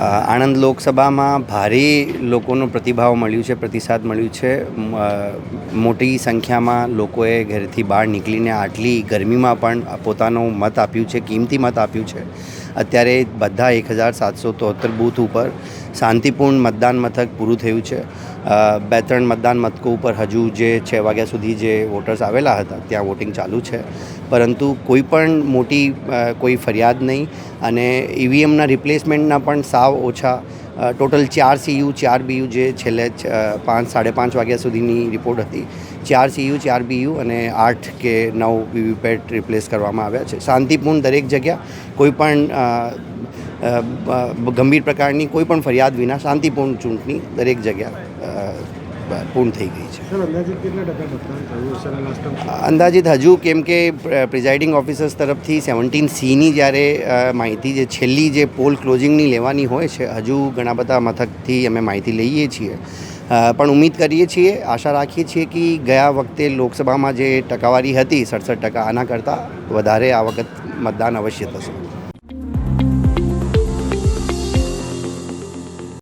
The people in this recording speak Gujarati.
આણંદ લોકસભામાં ભારે લોકોનો પ્રતિભાવ મળ્યું છે, પ્રતિસાદ મળ્યું છે. મોટી સંખ્યામાં લોકોએ ઘરેથી બહાર નીકળીને આટલી ગરમીમાં પણ પોતાનો મત આપ્યું છે, કિંમતી મત આપ્યું છે. અત્યારે બધા એક હજાર સાતસો તોતેર બૂથ ઉપર શાંતિપૂર્ણ મતદાન મથક પૂરું થયું છે. બે ત્રણ મતદાન મથકો ઉપર હજુ જે છ, વાગ્યા સુધી જે વોટર્સ આવેલા હતા, ત્યાં વોટિંગ ચાલુ છે. પરંતુ કોઈ પણ મોટી કોઈ ફરિયાદ નહીં અને ઈવીએમના રિપ્લેસમેન્ટના પણ સાવ ઓછા ટોટલ ચાર સીયુ ચાર બીયુ જે છેલ્લે પાંચ, સાડે પાંચ વાગ્યા સુધીની રિપોર્ટ હતી. ચાર સીયુ ચાર બીયુ અને આઠ કે નવ વીવીપેટ રિપ્લેસ કરવામાં આવ્યા છે. શાંતિપૂર્ણ દરેક જગ્યા કોઈ પણ ગંભીર પ્રકારની કોઈ પણ ફરિયાદ વિના શાંતિપૂર્ણ ચૂંટણી દરેક જગ્યા પૂર્ણ થઈ ગઈ છે. અંદાજિત હજુ કેમ કે પ્રિઝાઇડિંગ ઓફિસર્સ તરફથી સેવન્ટીન સીની જ્યારે માહિતી જે છેલ્લી જે પોલ ક્લોઝિંગની લેવાની હોય છે હજુ ઘણા બધા મથકથી અમે માહિતી લઈએ છીએ. પણ ઉમ્મીદ કરીએ છીએ આશા રાખીએ છીએ કે ગયા વખતે લોકસભામાં જે ટકાવારી હતી સડસઠ ટકા આના કરતાં વધારે આ વખત મતદાન અવશ્ય થશે.